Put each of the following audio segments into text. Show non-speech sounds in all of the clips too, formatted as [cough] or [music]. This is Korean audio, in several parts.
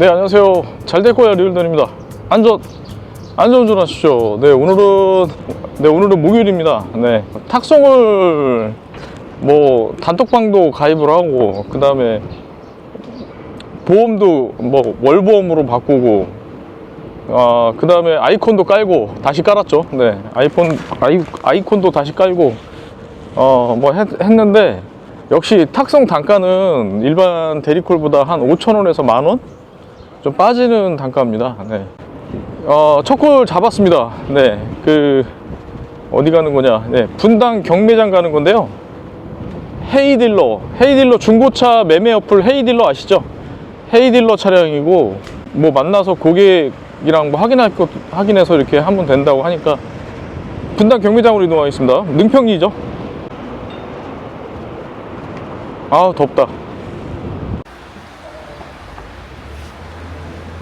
네 안녕하세요. 잘될 거야 리얼던입니다. 안전 안전 운전하십시오. 네 오늘은 네 오늘은 목요일입니다. 네 탁송을 뭐 단톡방도 가입을 하고 그 다음에 보험도 뭐 월보험으로 바꾸고 아, 그 다음에 아이콘도 깔고 다시 깔았죠. 네 아이폰 아이, 아이콘도 다시 깔고 어 뭐 했는데 역시 탁송 단가는 일반 대리콜보다 한 5천원에서 만원 좀 빠지는 단가입니다. 네. 어, 첫콜 잡았습니다. 네. 그, 어디 가는 거냐. 네. 분당 경매장 가는 건데요. 헤이딜러. 헤이딜러 중고차 매매 어플 헤이딜러 아시죠? 헤이딜러 차량이고, 뭐 만나서 고객이랑 뭐 확인할 것, 확인해서 이렇게 하면 된다고 하니까 분당 경매장으로 이동하겠습니다. 능평리죠? 아, 덥다.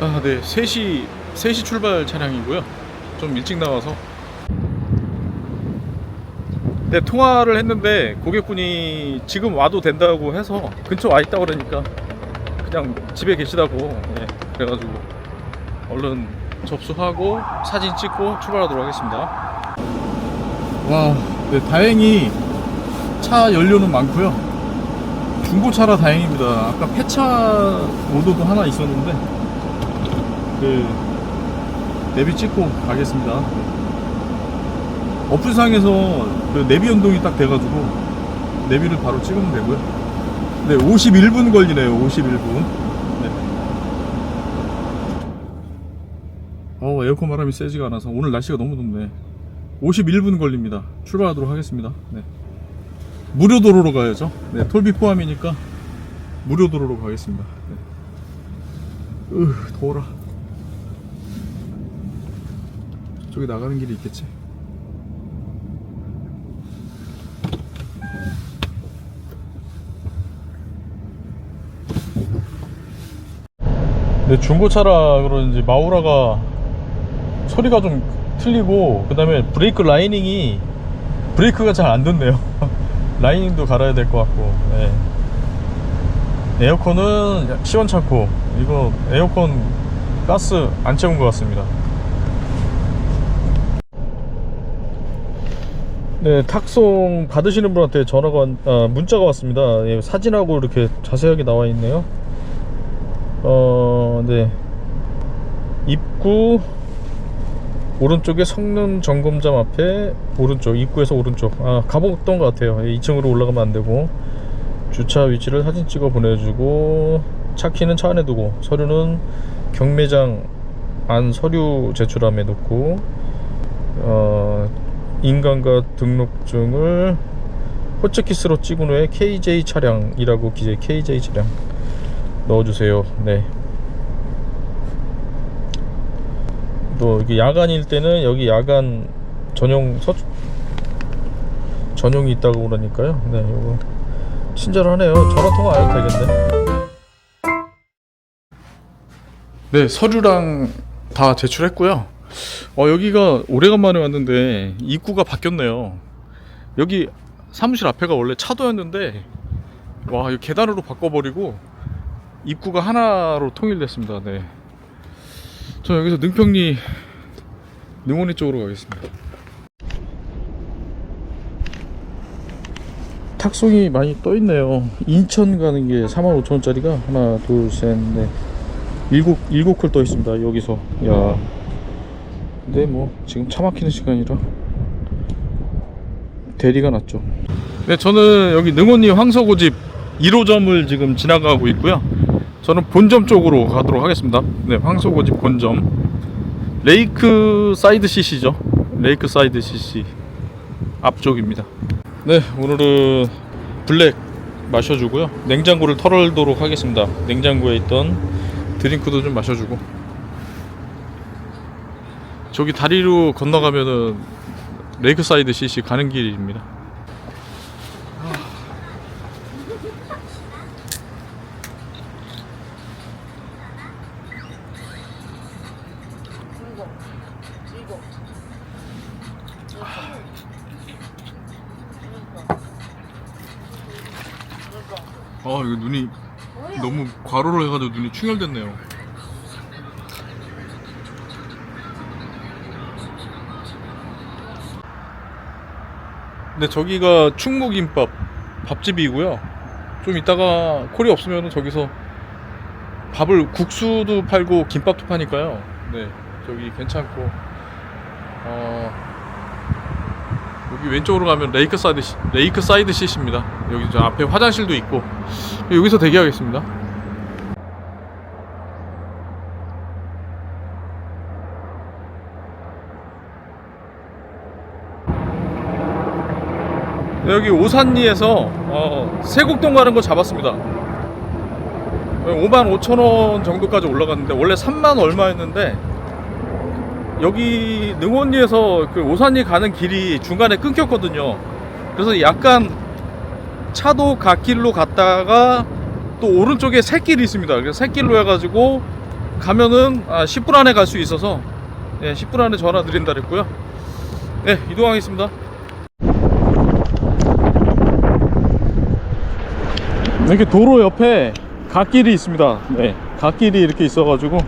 아, 네. 3시, 3시 출발 차량이고요. 좀 일찍 나와서. 네, 통화를 했는데 고객분이 지금 와도 된다고 해서 근처 와 있다 그러니까 그냥 집에 계시다고. 네, 그래가지고 얼른 접수하고 사진 찍고 출발하도록 하겠습니다. 와, 네, 다행히 차 연료는 많고요. 중고차라 다행입니다. 아까 폐차 오도도 하나 있었는데 그 내비 찍고 가겠습니다. 어플상에서 그 내비 연동이 딱 돼가지고 내비를 바로 찍으면 되고요. 네, 51분 걸리네요. 51분. 네. 어, 에어컨 바람이 세지가 않아서 오늘 날씨가 너무 덥네. 51분 걸립니다. 출발하도록 하겠습니다. 네. 무료 도로로 가야죠. 네, 톨비 포함이니까 무료 도로로 가겠습니다. 네. 으, 더워라. 저기 나가는 길이 있겠지. 네, 중고차라 그런지 마우라가 소리가 좀 틀리고 그 다음에 브레이크 라이닝이 브레이크가 잘 안 듣네요 [laughs] 라이닝도 갈아야 될 것 같고 네. 에어컨은 시원찮고 이거 에어컨 가스 안 채운 것 같습니다 네 탁송 받으시는 분한테 전화가 왔- 아, 문자가 왔습니다. 예, 사진하고 이렇게 자세하게 나와 있네요. 어 네. 입구 오른쪽에 성능 점검점 앞에 오른쪽 입구에서 오른쪽. 아 가봤던 것 같아요. 2층으로 올라가면 안 되고. 주차 위치를 사진 찍어 보내주고 차 키는 차 안에 두고 서류는 경매장 안 서류 제출함에 놓고 어 인간과 등록증을 호치키스로 찍은 후에 KJ 차량이라고 기재 KJ 차량 넣어주세요 네 또 이게 야간일 때는 여기 야간 전용 서 전용이 있다고 그러니까요. 네, 이거 친절하네요. 전화 통화 안 해도 되겠네. 네, 서류랑 다 제출했고요. 어, 여기가 오래간만에 왔는데 입구가 바뀌었네요. 여기 사무실 앞에가 원래 차도였는데 와, 이 계단으로 바꿔버리고 입구가 하나로 통일됐습니다. 네. 저 여기서 능평리 능원리 쪽으로 가겠습니다. 탁송이 많이 떠 있네요. 인천 가는 게 45,000원짜리가 하나, 둘, 셋, 넷, 일곱 일곱 콜떠 있습니다. 여기서 야. 근데 뭐 지금 차 막히는 시간이라 대리가 났죠. 네, 저는 여기 능원리 황서고집 1호점을 지금 지나가고 있고요. 저는 본점 쪽으로 가도록 하겠습니다. 네, 황소고집 본점. 레이크 사이드 CC죠. 레이크 사이드 CC 앞쪽입니다. 네, 오늘은 블랙 마셔주고요. 냉장고를 털어도록 하겠습니다. 냉장고에 있던 드링크도 좀 마셔주고. 저기 다리로 건너가면은 레이크 사이드 CC 가는 길입니다. 아 이거 눈이 너무 과로로 해가지고 눈이 충혈됐네요. 네, 저기가 충무김밥 밥집이고요. 좀 이따가 콜이 없으면 저기서 밥을 국수도 팔고 김밥도 파니까요. 네, 저기 괜찮고 어, 여기 왼쪽으로 가면 레이크 사이드 시- 레이크 사이드 시시입니다. 여기 저 앞에 화장실도 있고 여기서 대기하겠습니다. 여기 오산리에서 어, 세곡동 가는 거 잡았습니다. 5만 5천 원 정도까지 올라갔는데 원래 3만 얼마였는데 여기 능원리에서 그 오산리 가는 길이 중간에 끊겼거든요. 그래서 약간 차도 갓길로 갔다가 또 오른쪽에 새길이 있습니다. 그래서 새길로 해가지고 가면은 아, 10분 안에 갈 수 있어서 예, 10분 안에 전화 드린다 그랬고요. 네, 이동하겠습니다. 이렇게 도로 옆에 갓길이 있습니다. 네, 갓길이 이렇게 있어가지고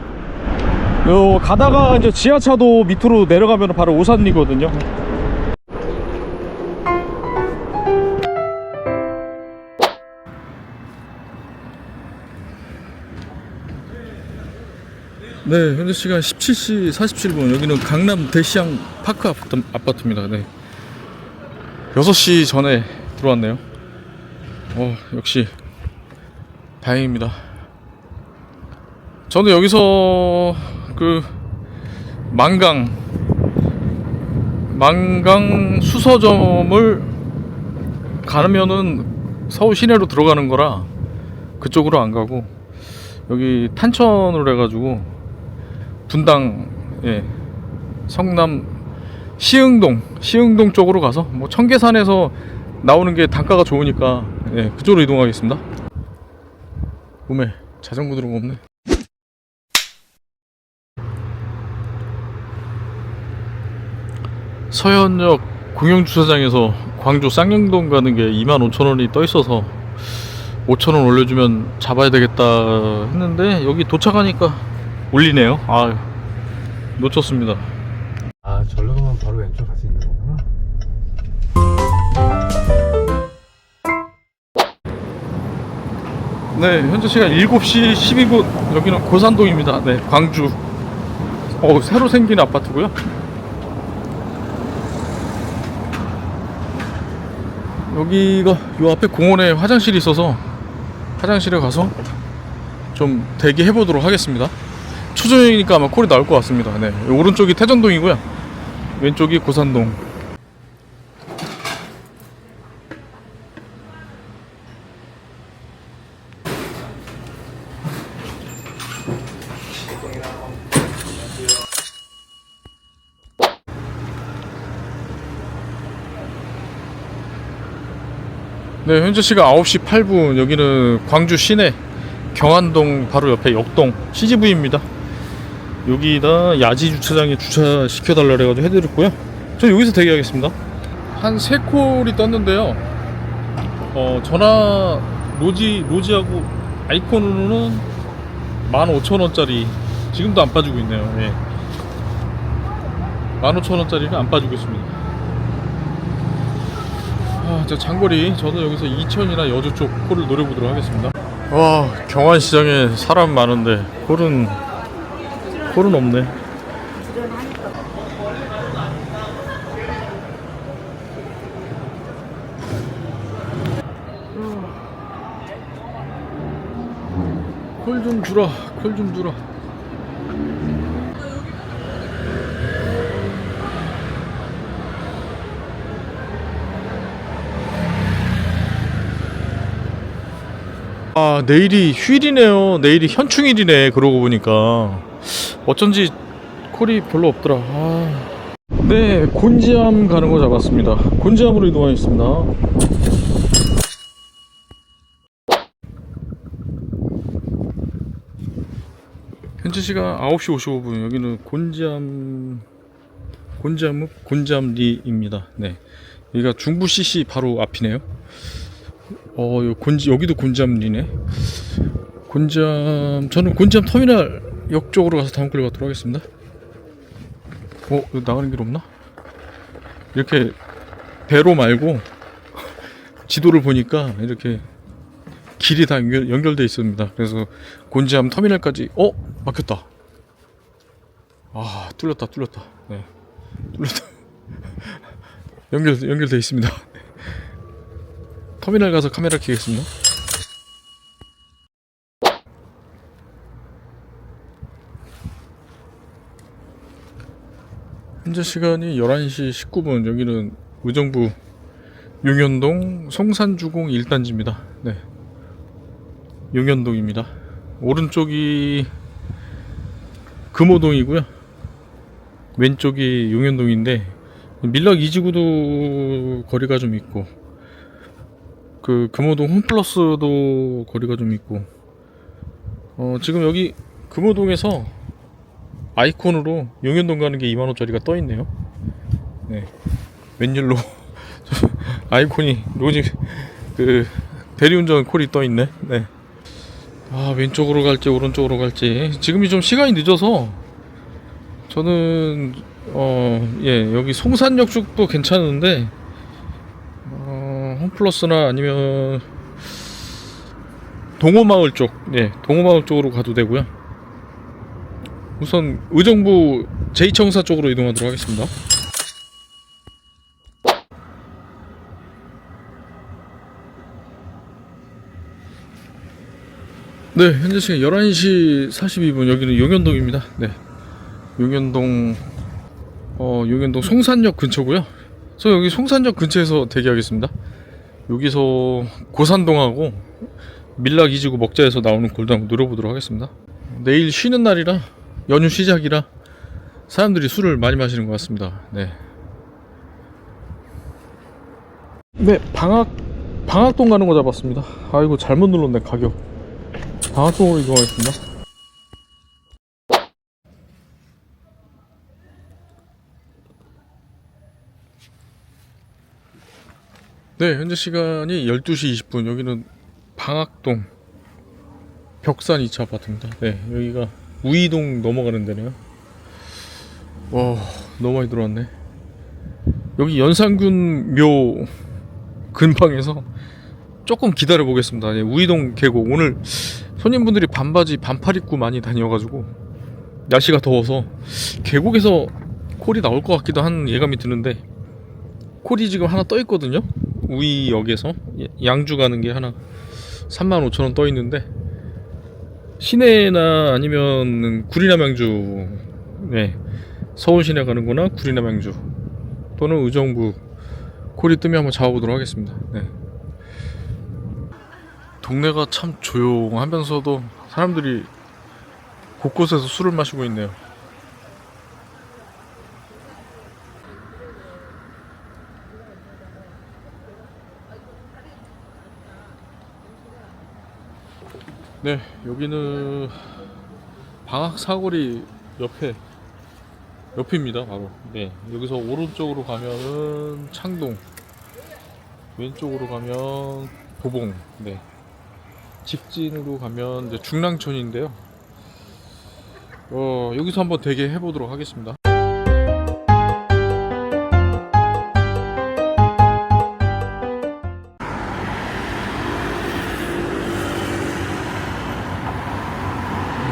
요 가다가 이제 지하차도 밑으로 내려가면 바로 오산리거든요. 네, 현재 시간 17시 47분. 여기는 강남 대시양 파크 아파트, 아파트입니다. 네. 6시 전에 들어왔네요. 어, 역시 다행입니다. 저는 여기서 그 만강 만강 수서점을 가면은 서울 시내로 들어가는 거라 그쪽으로 안 가고 여기 탄천으로 해가지고 분당 예 성남 시흥동 시흥동 쪽으로 가서 뭐 청계산에서 나오는 게 단가가 좋으니까 예 그쪽으로 이동하겠습니다. 몸에 자전거 들어가 없네. 서현역 공영주차장에서 광주 쌍용동 가는 게 25,000원이 떠 있어서 5,000원 올려주면 잡아야 되겠다 했는데 여기 도착하니까 올리네요. 아 놓쳤습니다. 아, 절로 네, 현재 시간 7시 12분. 여기는 고산동입니다. 네, 광주. 어, 새로 생긴 아파트고요. 여기가 요 앞에 공원에 화장실이 있어서 화장실에 가서 좀 대기해 보도록 하겠습니다. 초저녁이니까 아마 콜이 나올 것 같습니다. 네, 오른쪽이 태전동이고요. 왼쪽이 고산동. 네, 현재 시간 9시 8분. 여기는 광주 시내 경안동 바로 옆에 역동 CGV입니다. 여기다 야지 주차장에 주차 시켜 달라 그래가지고 해드렸고요. 저 여기서 대기하겠습니다. 한 세 콜이 떴는데요. 어, 전화 로지 로지하고 아이콘으로는 15,000원짜리 지금도 안 빠지고 있네요. 예. 15,000원짜리는 안 빠지고 있습니다. 아, 저 장거리 저도 여기서 이천이나 여주 쪽 콜을 노려보도록 하겠습니다. 와, 경안시장에 사람 많은데 콜은 콜은 없네. 콜좀 주라, 콜 좀 주라. 아 내일이 휴일이네요. 내일이 현충일이네. 그러고 보니까. 어쩐지 콜이 별로 없더라. 아. 네 곤지암 가는 거 잡았습니다. 곤지암으로 이동하겠습니다. 현재 시간 9시 55분. 여기는 곤지암 곤지암읍 곤지암리입니다. 네. 여기가 중부 CC 바로 앞이네요 어, 요 곤지 여기도 곤지암리네. 곤지암 저는 곤지암 터미널 역 쪽으로 가서 다음 끌려 가도록 하겠습니다. 어, 나가는 길 없나? 이렇게 배로 말고 지도를 보니까 이렇게 길이 다 연결, 연결 돼 있습니다. 그래서 곤지암 터미널까지 어 막혔다. 아 뚫렸다 뚫렸다. 네 뚫렸다. [laughs] 연결 연결돼 있습니다. 터미널 가서 카메라 켜겠습니다. 현재 시간이 11시 19분 여기는 의정부 용현동 성산주공 1단지입니다. 네. 용현동입니다. 오른쪽이 금호동이고요. 왼쪽이 용현동인데 밀락 이지구도 거리가 좀 있고 그 금호동 홈플러스도 거리가 좀 있고 어 지금 여기 금호동에서 아이콘으로 용현동 가는 게 2만 원짜리가 떠 있네요. 네. 웬일로 [laughs] 아이콘이 로지 그 대리운전 콜이 떠 있네. 네. 아 왼쪽으로 갈지 오른쪽으로 갈지 지금이 좀 시간이 늦어서 저는 어 예 여기 송산역 쪽도 괜찮은데 어 홈플러스나 아니면 동호마을 쪽, 예 동호마을 쪽으로 가도 되고요. 우선 의정부 제2청사 쪽으로 이동하도록 하겠습니다. 네, 현재 시간 11시 42분 여기는 용현동입니다. 네. 용현동 어, 용현동 송산역 근처고요. 저 여기 송산역 근처에서 대기하겠습니다. 여기서 고산동하고 밀락 이지구 먹자에서 나오는 골드 한번 노려보도록 하겠습니다. 내일 쉬는 날이라 연휴 시작이라 사람들이 술을 많이 마시는 것 같습니다. 네. 네, 방학 방학동 가는 거 잡았습니다. 아이고 잘못 눌렀네 가격. 방학동으로 이동하겠습니다. 네, 현재 시간이 12시 20분. 여기는 방학동 벽산 2차 아파트입니다. 네, 여기가 우이동 넘어가는 데네요. 와, 너무 많이 들어왔네. 여기 연산군 묘 근방에서 조금 기다려 보겠습니다. 예, 우이동 계곡 오늘 손님분들이 반바지 반팔 입고 많이 다녀가지고 날씨가 더워서 계곡에서 콜이 나올 것 같기도 한 예감이 드는데 콜이 지금 하나 떠 있거든요. 우이역에서 예, 양주 가는 게 하나 35,000원 떠 있는데 시내나 아니면 구리남 양주 네 서울 시내 가는 거나 구리남 양주 또는 의정부 콜이 뜨면 한번 잡아보도록 하겠습니다. 네. 동네가 참 조용하면서도 사람들이 곳곳에서 술을 마시고 있네요. 네, 여기는 방학 사거리 옆에 옆입니다, 바로. 네, 여기서 오른쪽으로 가면은 창동, 왼쪽으로 가면 도봉, 네. 직진으로 가면 이제 중랑천인데요. 어, 여기서 한번 대기해 보도록 하겠습니다.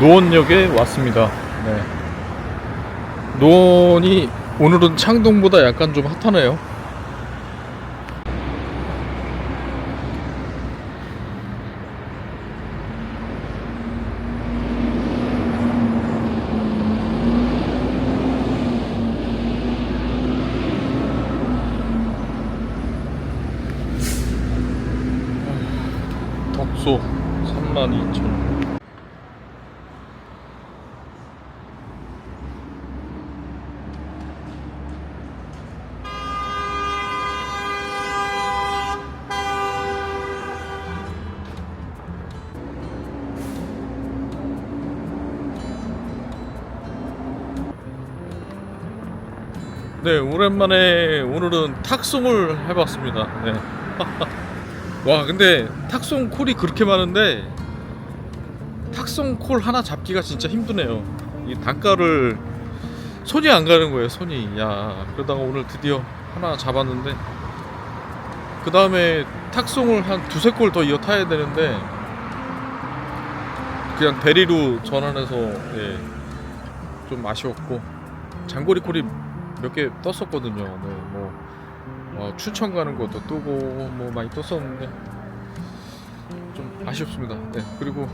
노원역에 왔습니다. 네. 노원이 오늘은 창동보다 약간 좀 핫하네요. 네, 오랜만에 오늘은 탁송을 해봤습니다. 네. [laughs] 와, 근데 탁송 콜이 그렇게 많은데 탁송 콜 하나 잡기가 진짜 힘드네요. 이 단가를 손이 안 가는 거예요, 손이. 야, 그러다가 오늘 드디어 하나 잡았는데 그 다음에 탁송을 한 두세 골더 이어 타야 되는데 그냥 대리로 전환해서 예, 좀 아쉬웠고 장거리 콜이 몇 개 떴었거든요. 네, 뭐 어, 추천 가는 것도 뜨고 뭐 많이 떴었는데 좀 아쉽습니다. 네, 그리고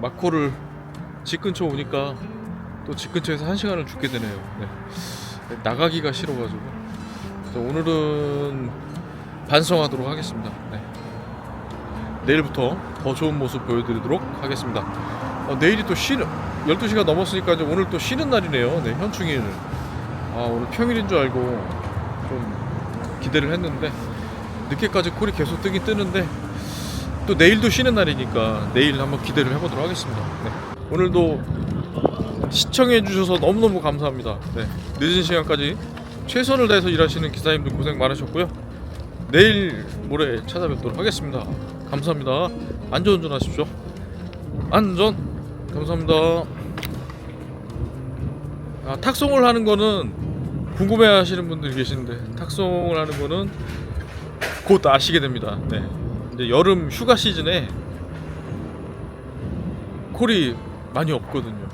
마코를 집 근처 오니까 또 집 근처에서 한 시간을 죽게 되네요. 네. 나가기가 싫어가지고 그래서 오늘은 반성하도록 하겠습니다. 네. 내일부터 더 좋은 모습 보여드리도록 하겠습니다. 어, 내일이 또 쉬는 12시가 넘었으니까 이제 오늘 또 쉬는 날이네요. 네, 현충일. 아 오늘 평일인 줄 알고 좀 기대를 했는데 늦게까지 콜이 계속 뜨긴 뜨는데 또 내일도 쉬는 날이니까 내일 한번 기대를 해보도록 하겠습니다. 네. 오늘도 시청해 주셔서 너무너무 감사합니다. 네. 늦은 시간까지 최선을 다해서 일하시는 기사님들 고생 많으셨고요. 내일 모레 찾아뵙도록 하겠습니다. 감사합니다. 안전운전 하십시오. 안전 감사합니다. 아, 탁송을 하는 거는 궁금해 하시는 분들이 계시는데 탁송을 하는 거는 곧 아시게 됩니다. 네. 이제 여름 휴가 시즌에 콜이 많이 없거든요.